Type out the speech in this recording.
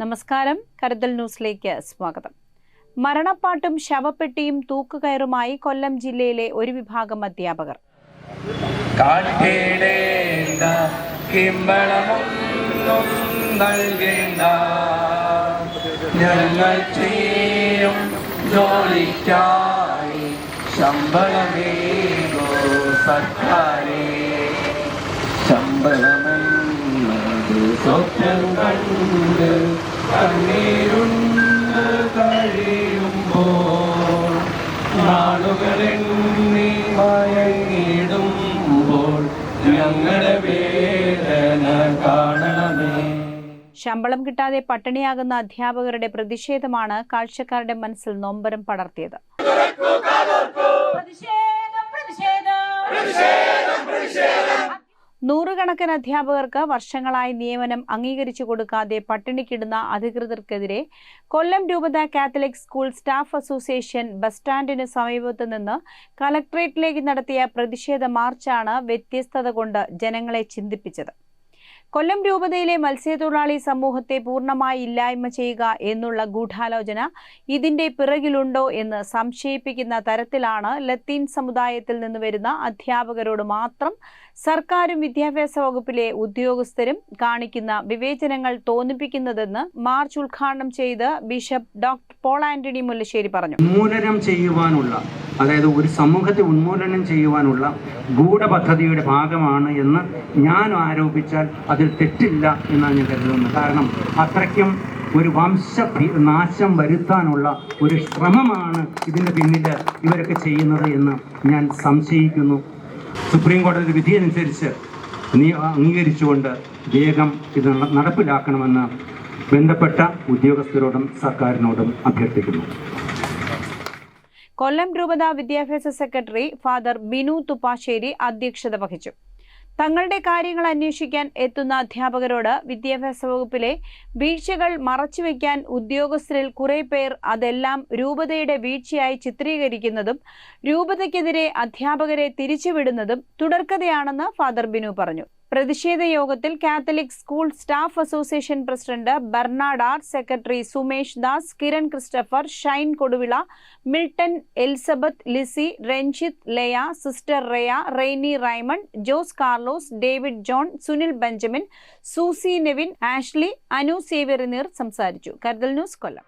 നമസ്കാരം. കരുതൽ ന്യൂസിലേക്ക് സ്വാഗതം. മരണപ്പാട്ടും ശവപ്പെട്ടിയും തൂക്കുകയറുമായി കൊല്ലം ജില്ലയിലെ ഒരു വിഭാഗം അധ്യാപകർ. ശമ്പളമേ ശമ്പളമേ സ്വപ്നം കണ്ട് കണ്ണീരുണ്ട് കഴിയുമ്പോൾ നാളുകളെണ്ണി മയങ്ങിടുമ്പോൾ ഞങ്ങളുടെ വേദന കാണണമേ. ശമ്പളം കിട്ടാതെ പട്ടിണിയാകുന്ന അധ്യാപകരുടെ പ്രതിഷേധമാണ് കാഴ്ചക്കാരുടെ മനസ്സിൽ നൊമ്പരം പടർത്തിയത്. നൂറുകണക്കിന് അധ്യാപകർക്ക് വർഷങ്ങളായി നിയമനം അംഗീകരിച്ചു കൊടുക്കാതെ പട്ടിണിക്കിടുന്ന അധികൃതർക്കെതിരെ കൊല്ലം രൂപത Catholic school staff association bus സ്റ്റാൻഡിന് സമീപത്ത് നിന്ന് കലക്ട്രേറ്റിലേക്ക് നടത്തിയ പ്രതിഷേധ മാർച്ചാണ് വ്യത്യസ്തത കൊണ്ട് ജനങ്ങളെ ചിന്തിപ്പിച്ചത്. കൊല്ലം രൂപതയിലെ മത്സ്യത്തൊഴിലാളി സമൂഹത്തെ പൂർണമായി ഇല്ലായ്മ ചെയ്യുക എന്നുള്ള ഗൂഢാലോചന ഇതിന്റെ പിറകിലുണ്ടോ എന്ന് സംശയിപ്പിക്കുന്ന തരത്തിലാണ് ലത്തീൻ സമുദായത്തിൽ നിന്ന് വരുന്ന അധ്യാപകരോട് മാത്രം സർക്കാരും വിദ്യാഭ്യാസ വകുപ്പിലെ ഉദ്യോഗസ്ഥരും കാണിക്കുന്ന വിവേചനങ്ങൾ തോന്നിപ്പിക്കുന്നതെന്ന് മാർച്ച് ഉദ്ഘാടനം ചെയ്ത് bishop doctor Paul Antony Mullassery പറഞ്ഞു. ചെയ്യുവാനുള്ള അതായത് ഒരു സമൂഹത്തെ ഉന്മൂലനം ചെയ്യുവാനുള്ള ഗൂഢപദ്ധതിയുടെ ഭാഗമാണ് എന്ന് ഞാൻ ആരോപിച്ചാൽ അതിൽ തെറ്റില്ല എന്നാണ് ഞാൻ കരുതുന്നത്. കാരണം അത്രയ്ക്കും ഒരു വംശ നാശം വരുത്താനുള്ള ഒരു ശ്രമമാണ് ഇതിന്റെ പിന്നിൽ ഇവരൊക്കെ ചെയ്യുന്നത് എന്ന് ഞാൻ സംശയിക്കുന്നു. സുപ്രീം കോടതി വിധിയനുസരിച്ച് നീ അംഗീകരിച്ചുകൊണ്ട് വേഗം ഇത് നടപ്പിലാക്കണമെന്ന് ബന്ധപ്പെട്ട ഉദ്യോഗസ്ഥരോടും സർക്കാരിനോടും അഭ്യർത്ഥിക്കുന്നു. കൊല്ലം രൂപത വിദ്യാഭ്യാസ സെക്രട്ടറി ഫാദർ ബിനു തുപ്പാശ്ശേരി അധ്യക്ഷത വഹിച്ചു. തങ്ങളുടെ കാര്യങ്ങൾ അന്വേഷിക്കാൻ എത്തുന്ന അധ്യാപകരോട് വിദ്യാഭ്യാസ വകുപ്പിലെ വീഴ്ചകൾ മറച്ചുവെക്കാൻ ഉദ്യോഗസ്ഥരിൽ കുറെ പേർ അതെല്ലാം രൂപതയുടെ വീഴ്ചയായി ചിത്രീകരിക്കുന്നതും രൂപതയ്ക്കെതിരെ അധ്യാപകരെ തിരിച്ചുവിടുന്നതും തുടർക്കഥയാണെന്ന് ഫാദർ ബിനു പറഞ്ഞു. പ്രതിഷേധ യോഗത്തിൽ Catholic school staff association president Bernard R secretary Sumesh Das Kiran Christopher Shine Koduvila Milton Elizabeth Lissy Ranjith Laya sister റെയ Rainy Raymond Jose Carlos David John Sunil Benjamin Susie Nevin Ashley Anu Xavier എന്നിവർ സംസാരിച്ചു. കരുതൽ news കൊല്ലം.